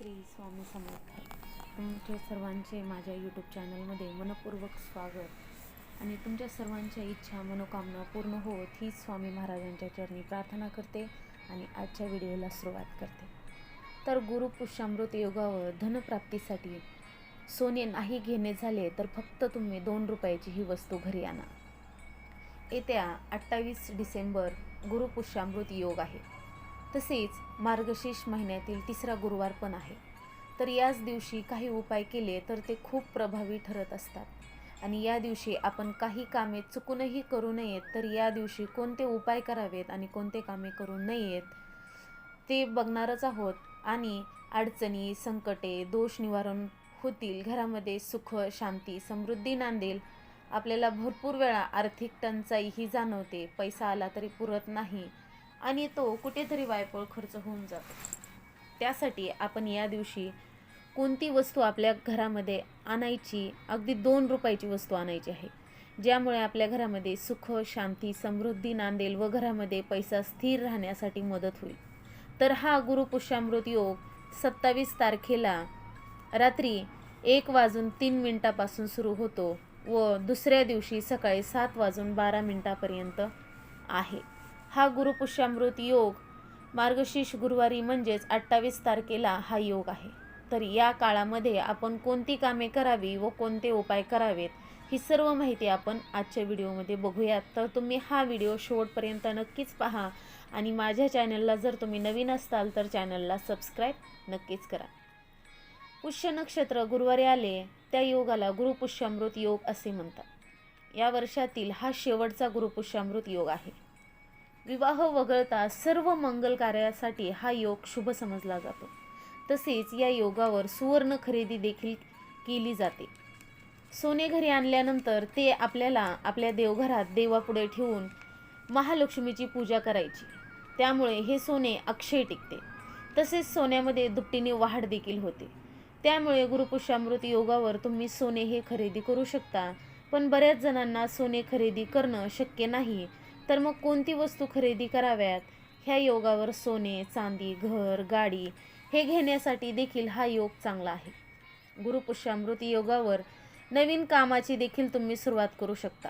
श्री स्वामी समर्थ. तुमचे सर्वांचे माझ्या यूट्यूब चॅनलमध्ये मनपूर्वक स्वागत. आणि तुमच्या सर्वांच्या इच्छा मनोकामना पूर्ण होत ही स्वामी महाराजांच्या चरणी प्रार्थना करते आणि आजच्या व्हिडिओला सुरुवात करते. तर गुरु पुष्यामृत योगावर धनप्राप्तीसाठी सोने नाही घेणे झाले तर फक्त तुम्ही दोन रुपयाची ही वस्तू घरी आणा. येत्या अठ्ठावीस डिसेंबर गुरुपुष्यामृत योग आहे. तसेच मार्गशीर्ष महिन्यातील तिसरा गुरुवार पण आहे. तर याच दिवशी काही उपाय केले तर ते खूप प्रभावी ठरत असतात. आणि या दिवशी आपण काही कामे चुकूनही करू नयेत तर या दिवशी कोणते उपाय करावेत आणि कोणते कामे करू नयेत ते बघणारच आहोत. आणि अडचणी संकटे दोष निवारण होतील घरामध्ये सुख शांती समृद्धी नांदेल. आपल्याला भरपूर वेळा आर्थिक टंचाई ही जाणवते. पैसा आला तरी पुरत नाही. आणि तो कुठेतरी वायफळ खर्च होऊन जातो. त्यासाठी आपण या दिवशी कोणती वस्तू आपल्या घरामध्ये आणायची अगदी दोन रुपयाची वस्तू आणायची आहे. ज्यामुळे आपल्या घरामध्ये सुख शांती समृद्धी नांदेल व घरामध्ये पैसा स्थिर राहण्यासाठी मदत होईल. तर हा गुरुपुष्यामृत योग सत्तावीस तारखेला रात्री एक वाजून तीन मिनटापासून सुरू होतो व दुसऱ्या दिवशी सकाळी सात वाजून बारा मिनटापर्यंत आहे. हा गुरुपुष्यामृत योग मार्गशीर्ष गुरुवारी म्हणजेच अठ्ठावीस तारखेला हा योग आहे. तर या काळामध्ये आपण कोणती कामे करावी व कोणते उपाय करावेत ही सर्व माहिती आपण आजच्या व्हिडिओमध्ये बघूयात. तर तुम्ही हा व्हिडिओ शेवटपर्यंत नक्कीच पहा आणि माझ्या चॅनलला जर तुम्ही नवीन असताल तर चॅनलला सबस्क्राईब नक्कीच करा. पुष्य नक्षत्र गुरुवारी आले त्या योगाला गुरुपुष्यामृत योग असे म्हणतात. या वर्षातील हा शेवटचा गुरुपुष्यामृत योग आहे. विवाह वगळता सर्व मंगल कार्यासाठी हा योग शुभ समजला जातो. तसेच या योगावर सुवर्ण खरेदी देखील केली जाते. सोने घरी आणल्यानंतर ते आपल्याला आपल्या देवघरात देवापुढे ठेवून महालक्ष्मीची पूजा करायची. त्यामुळे हे सोने अक्षय टिकते. तसेच सोन्यामध्ये दुपटीने वाढ देखील होते. त्यामुळे गुरुपुष्यामृत योगावर तुम्ही सोने हे खरेदी करू शकता. पण बऱ्याच जणांना सोने खरेदी करणं शक्य नाही. तर मग कोणती वस्तू खरेदी कराव्यात? ह्या योगावर सोने चांदी घर गाडी हे घेण्यासाठी देखील हा योग चांगला आहे. गुरुपुष्यामृत योगावर नवीन कामाची देखील तुम्ही सुरुवात करू शकता.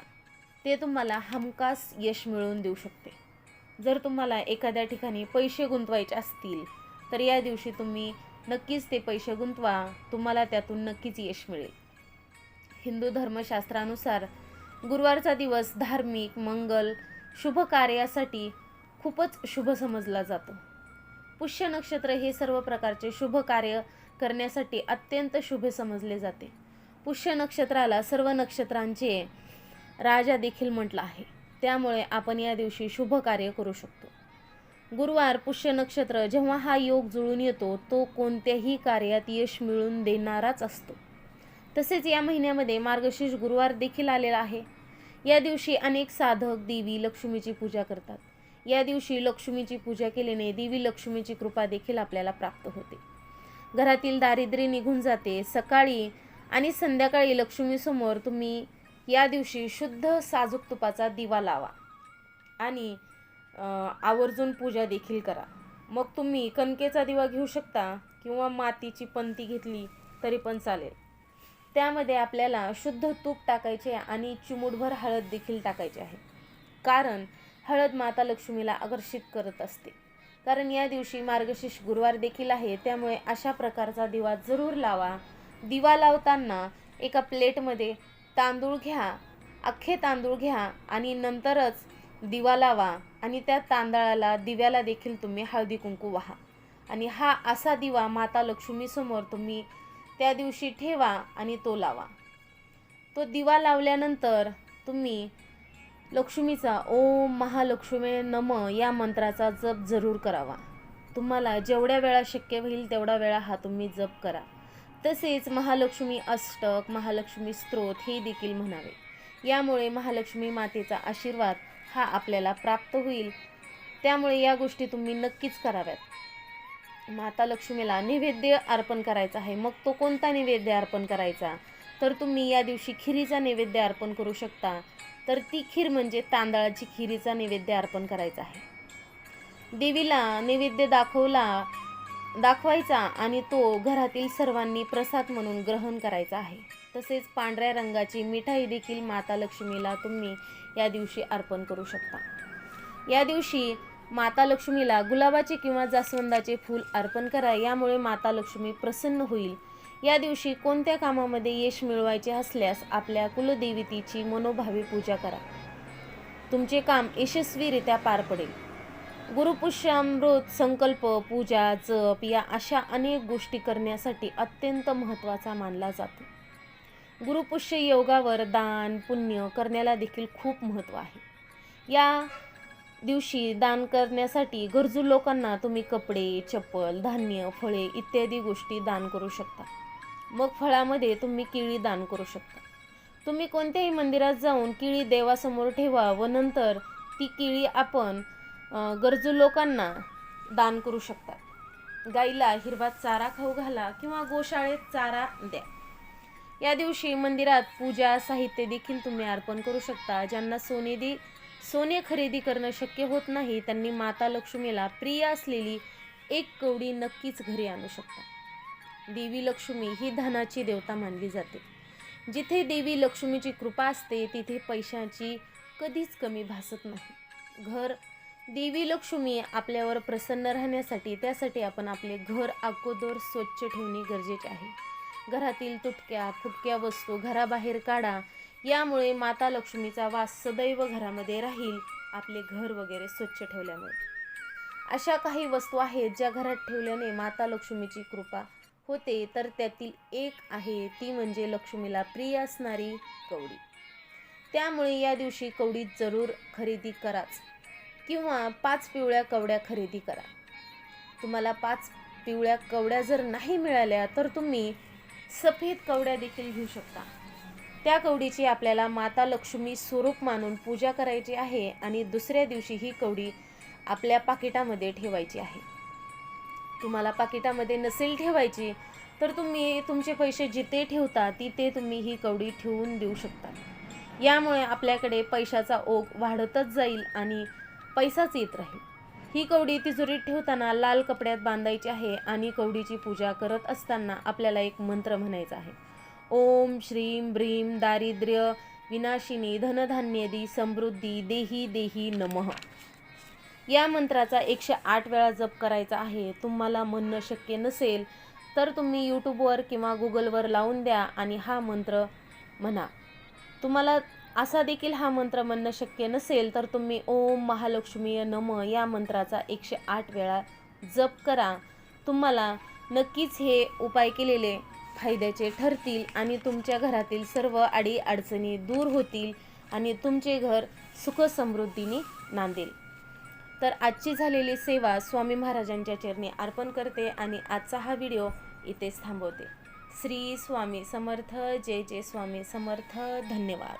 ते तुम्हाला हमखास यश मिळवून देऊ शकते. जर तुम्हाला एखाद्या ठिकाणी पैसे गुंतवायचे असतील तर या दिवशी तुम्ही नक्कीच ते पैसे गुंतवा. तुम्हाला त्यातून नक्कीच यश मिळेल. हिंदू धर्मशास्त्रानुसार गुरुवारचा दिवस धार्मिक मंगल शुभ कार्यासाठी खूपच शुभ समजला जातो. पुष्य नक्षत्र हे सर्व प्रकारचे शुभ कार्य करण्यासाठी अत्यंत शुभ समजले जाते. पुष्य नक्षत्राला सर्व नक्षत्रांचे राजा देखील म्हटलं आहे. त्यामुळे आपण या दिवशी शुभ कार्य करू शकतो. गुरुवार पुष्य नक्षत्र जेव्हा हा योग जुळून येतो तो कोणत्याही कार्यात यश मिळवून देणाराच असतो. तसेच या महिन्यामध्ये मार्गशीर्ष गुरुवार देखील आलेला आहे. या दिवशी अनेक साधक देवी लक्ष्मीची पूजा करतात. या दिवशी लक्ष्मीची पूजा केल्याने देवी लक्ष्मीची कृपा देखील आपल्याला प्राप्त होते. घरातील दारिद्र्य निघून जाते. सकाळी आणि संध्याकाळी लक्ष्मीसमोर तुम्ही या दिवशी शुद्ध साजूक तुपाचा दिवा लावा आणि आवर्जून पूजा देखील करा. मग तुम्ही कणकेचा दिवा घेऊ शकता किंवा मातीची पंती घेतली तरी पण चालेल. त्यामध्ये आपल्याला शुद्ध तूप टाकायचे आणि चिमूटभर हळद देखील टाकायची आहे. कारण हळद माता लक्ष्मीला आकर्षित करत असते. कारण या दिवशी मार्गशीर्ष गुरुवार देखील आहे. त्यामुळे अशा प्रकारचा दिवा जरूर लावा. दिवा लावताना एका प्लेटमध्ये तांदूळ घ्या अख्खे तांदूळ घ्या आणि नंतरच दिवा लावा आणि त्या तांदळाला दिव्याला देखील तुम्ही हळदी कुंकू वाहा. आणि हा असा दिवा माता लक्ष्मीसमोर तुम्ही त्या दिवशी ठेवा आणि तो लावा. तो दिवा लावल्यानंतर तुम्ही लक्ष्मीचा ओम महालक्ष्मी नम या मंत्राचा जप जरूर करावा. तुम्हाला जेवढ्या वेळा शक्य होईल तेवढा वेळा हा तुम्ही जप करा. तसेच महालक्ष्मी अष्टक महालक्ष्मी स्त्रोत हे देखील म्हणावे. यामुळे महालक्ष्मी मातेचा आशीर्वाद हा आपल्याला प्राप्त होईल. त्यामुळे या गोष्टी तुम्ही नक्कीच कराव्यात. माता लक्ष्मीला नैवेद्य अर्पण करायचा आहे. मग तो कोणता नैवेद्य अर्पण करायचा? तर तुम्ही या दिवशी खिरीचा नैवेद्य अर्पण करू शकता. तर ती खीर म्हणजे तांदळाची खिरीचा नैवेद्य अर्पण करायचा आहे. देवीला नैवेद्य दाखवला दाखवायचा आणि तो घरातील सर्वांनी प्रसाद म्हणून ग्रहण करायचा आहे. तसेच पांढऱ्या रंगाची मिठाई देखील माता लक्ष्मीला तुम्ही या दिवशी अर्पण करू शकता. या दिवशी माता लक्ष्मीला गुलाबाचे किंवा जास्वंदाचे फूल अर्पण करा यामुळे माता लक्ष्मी प्रसन्न होईल. या दिवशी कोणत्या कामामध्ये यश मिळवायचे असल्यास आपल्या कुलदेवतेची मनोभावी पूजा करा. तुमचे काम यशस्वीरित्या पार पडेल. गुरुपुष्यामृत संकल्प पूजा जप या अशा अनेक गोष्टी करण्यासाठी अत्यंत महत्त्वाचा मानला जातो. गुरुपुष्य योगावर दान पुण्य करण्याला देखील खूप महत्त्व आहे. या दिवशी दान करण्यासाठी गरजू लोकांना तुम्ही कपडे चप्पल धान्य फळे इत्यादी गोष्टी दान करू शकता. मग फळामध्ये तुम्ही केळी दान करू शकता. तुम्ही कोणत्याही मंदिरात जाऊन केळी देवासमोर ठेवा व नंतर ती केळी आपण गरजू लोकांना दान करू शकता. गाईला हिरवा चारा खाऊ घाला किंवा गोशाळेत चारा द्या. या दिवशी मंदिरात पूजा साहित्य देखील तुम्ही अर्पण करू शकता ज्यांना सोने दे सोने खरेदी करणं शक्य होत नाही त्यांनी माता लक्ष्मीला प्रिय असलेली एक कवडी नक्कीच घरी आणू शकता देवी लक्ष्मी ही धनाची देवता मानली जाते. जिथे देवी लक्ष्मीची कृपा असते तिथे पैशाची कधीच कमी भासत नाही. घर देवी लक्ष्मी आपल्यावर प्रसन्न राहण्यासाठी त्यासाठी आपण आपले घर अगोदर स्वच्छ ठेवणे गरजेचे आहे. घरातील तुटक्या फुटक्या वस्तू घराबाहेर काढा यामुळे माता लक्ष्मीचा वास सदैव घरामध्ये राहील आपले घर वगैरे स्वच्छ ठेवल्यामुळे. अशा काही वस्तू आहेत ज्या घरात ठेवल्याने माता लक्ष्मीची कृपा होते तर त्यातील एक आहे ती म्हणजे लक्ष्मीला प्रिय असणारी कवडी. त्यामुळे या दिवशी कवडी जरूर खरेदी कराच किंवा पाच पिवळ्या कवड्या खरेदी करा. तुम्हाला पाच पिवळ्या कवड्या जर नाही मिळाल्या तर तुम्ही सफेद कवड्या देखील घेऊ शकता. त्या कवडीची आपल्याला माता लक्ष्मी स्वरूप मानून पूजा करायची आहे आणि दुसऱ्या दिवशी ही कवडी आपल्या पाकिटामध्ये ठेवायची आहे. तुम्हाला पाकिटामध्ये नसेल ठेवायची तर तुम्ही तुमचे पैसे जिथे ठेवता तिथे तुम्ही ही कवडी ठेवून देऊ शकता. यामुळे आपल्याकडे पैशाचा ओघ वाढतच जाईल आणि पैसाच येत राहील. ही कवडी तिजोरीत ठेवताना लाल कपड्यात बांधायची आहे आणि कवडीची पूजा करत असताना आपल्याला एक मंत्र म्हणायचा आहे. ओम श्रीम ब्रीं दारिद्र्य विनाशिनी धनधान्यदी समृद्धी देही देही नमः. या मंत्राचा एकशे आठ वेळा जप करायचा आहे. तुम्हाला म्हणणं शक्य नसेल तर तुम्ही यूट्यूबवर किंवा गुगलवर लावून द्या आणि हा मंत्र म्हणा. तुम्हाला असा देखील हा मंत्र म्हणणं शक्य नसेल तर तुम्ही ओम महालक्ष्मी नम या मंत्राचा एकशे आठ वेळा जप करा. तुम्हाला नक्कीच हे उपाय केलेले फायद्याचे ठरतील आणि तुमच्या घरातील सर्व आडी अडचणी दूर होतील आणि तुमचे घर सुखसमृद्धीने नांदेल. तर आजची झालेली सेवा स्वामी महाराजांच्या चरणी अर्पण करते आणि आजचा हा व्हिडिओ इथेच थांबवते. श्री स्वामी समर्थ जय जय स्वामी समर्थ धन्यवाद.